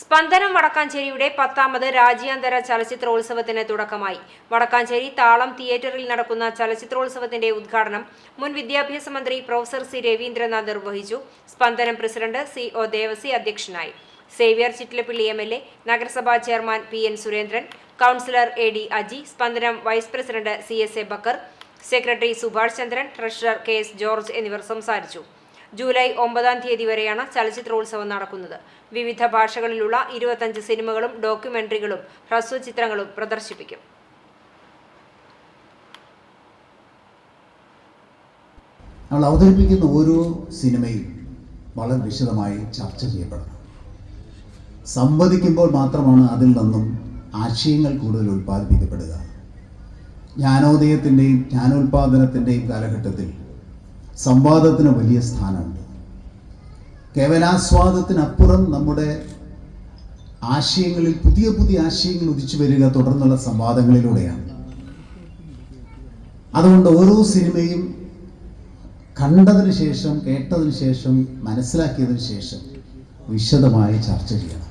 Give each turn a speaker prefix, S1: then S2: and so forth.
S1: സ്പന്ദനം വടക്കാഞ്ചേരിയുടെ പത്താമത് രാജ്യാന്തര ചലച്ചിത്രോത്സവത്തിന് തുടക്കമായി. വടക്കാഞ്ചേരി താളം തിയേറ്ററിൽ നടക്കുന്ന ചലച്ചിത്രോത്സവത്തിന്റെ ഉദ്ഘാടനം മുൻ വിദ്യാഭ്യാസ മന്ത്രി പ്രൊഫസർ സി രവീന്ദ്രനാഥ് നിർവഹിച്ചു. സ്പന്ദനം പ്രസിഡന്റ് സി ഒ ദേവസി അധ്യക്ഷനായി. Xavier Chittilappilly M L A നഗരസഭാ chairman P N Surendran councillor A D Aji Spandanam vice president C S A Bakkar secretary Subhash Chandran treasurer K S George എന്നിവർ സംസാരിച്ചു. July ഒമ്പതാം തീയതി വരെയാണ് ചലച്ചിത്രോത്സവം നടക്കുന്നത്. വിവിധ ഭാഷകളിലുള്ള ഇരുപത്തഞ്ച് സിനിമകളും ഡോക്യുമെന്ററികളും ഹ്രസ്വചിത്രങ്ങളും പ്രദർശിപ്പിക്കും.
S2: നമ്മൾ അവതരിപ്പിക്കുന്ന ഓരോ സിനിമയും വളരെ വിശദമായി ചർച്ച ചെയ്യപ്പെടണം. സംവദിക്കുമ്പോൾ മാത്രമാണ് അതിൽ നിന്നും ആശയങ്ങൾ കൂടുതൽ ഉൽപ്പാദിപ്പിക്കപ്പെടുക. ജ്ഞാനോദയത്തിന്റെയും ജ്ഞാനോൽപാദനത്തിന്റെയും കാലഘട്ടത്തിൽ സംവാദത്തിന് വലിയ സ്ഥാനമുണ്ട്. കേവലാസ്വാദത്തിനപ്പുറം നമ്മുടെ ആശയങ്ങളിൽ പുതിയ പുതിയ ആശയങ്ങൾ ഉദിച്ചു വരിക തുടർന്നുള്ള സംവാദങ്ങളിലൂടെയാണ്. അതുകൊണ്ട് ഓരോ സിനിമയും കണ്ടതിന് ശേഷം കേട്ടതിന് ശേഷം മനസ്സിലാക്കിയതിന് ശേഷം വിശദമായി ചർച്ച ചെയ്യണം.